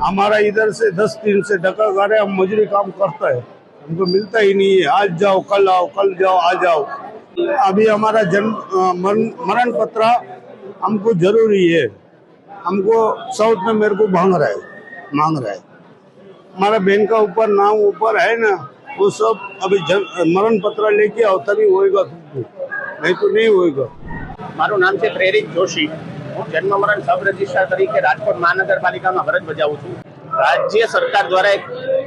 हमारा इधर से दस दिन से धक्का खा रहे हम मजदूरी काम करता है हमको मिलता ही नहीं है आज जाओ कल आओ कल जाओ आ जाओ अभी हमारा जन्म अ, मरण मरण पत्र हमको जरूरी है हमको साउथ में मेरे को मांग रहा है मांग रहा है हमारा बहन का ऊपर नाम ऊपर है ना वो सब अभी जन, मरण पत्र लेके आओ तभी होएगा तुमको नहीं तो नहीं होएगा મારું નામ છે પ્રેરિત જોશી હું જન્મ મરણ સબ રજિસ્ટ્રાર તરીકે રાજકોટ મહાનગરપાલિકામાં ફરજ બજાવું છું. રાજ્ય સરકાર દ્વારા એક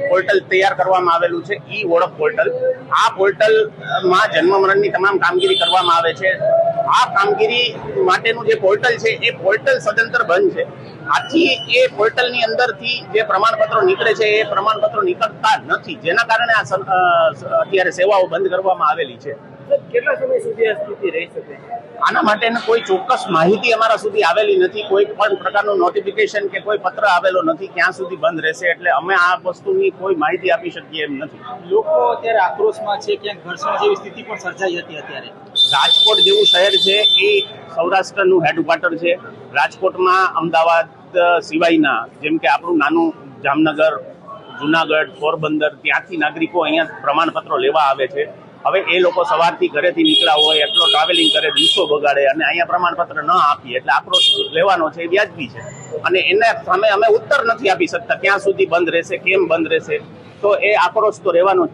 પોર્ટલ તૈયાર કરવામાં આવેલું છે, ઈ ઓળખ પોર્ટલ. આ પોર્ટલમાં જન્મ મરણની તમામ કામગીરી કરવામાં આવે છે. આ કામગીરી માટેનું જે પોર્ટલ છે, એ પોર્ટલ સદંતર બંધ છે. આથી એ પોર્ટલની અંદરથી જે પ્રમાણપત્રો નીકળે છે, એ પ્રમાણપત્રો નીકળતા નથી. જેના કારણે આ અત્યારે સેવાઓ બંધ કરવામાં આવેલી છે. કેટલા સમય સુધી આ સ્થિતિ રહી શકે આના માટેની કોઈ ચોક્કસ માહિતી અમારા સુધી આવેલી નથી કોઈ પણ પ્રકારનું નોટિફિકેશન કે કોઈ પત્ર આવેલો નથી ક્યાં સુધી બંધ રહેશે એટલે અમે આ વસ્તુની કોઈ માહિતી આપી શકીએ એમ નથી. લોકો અત્યારે આક્રોશમાં છે ક્યાંક ઘર્ષણ જેવી સ્થિતિ પણ સર્જાઈ હતી અત્યારે. રાજકોટ જેવું શહેર છે એ સૌરાષ્ટ્રનું હેડક્વાર્ટર છે. રાજકોટમાં અમદાવાદ સિવાયના જેમ કે આપણું નાનું જામનગર જુનાગઢ પોરબંદર ત્યાંથી નાગરિકો અહીંયા પ્રમાણપત્રો લેવા આવે છે. હવે એ લોકો સવારથી ઘરેથી નીકળ્યા હોય, એટલો ટ્રાવેલિંગ કરે, દિવસો બગાડે અને અહીંયા પ્રમાણપત્ર ન આપીએ, એટલે આક્રોશ લેવાનો છે એ વ્યાજબી છે. અને એના સામે અમે ઉત્તર નથી આપી શકતા, ક્યાં સુધી બંધ રહેશે, કેમ બંધ રહેશે. તો એ આક્રોશ તો રહેવાનો જ છે.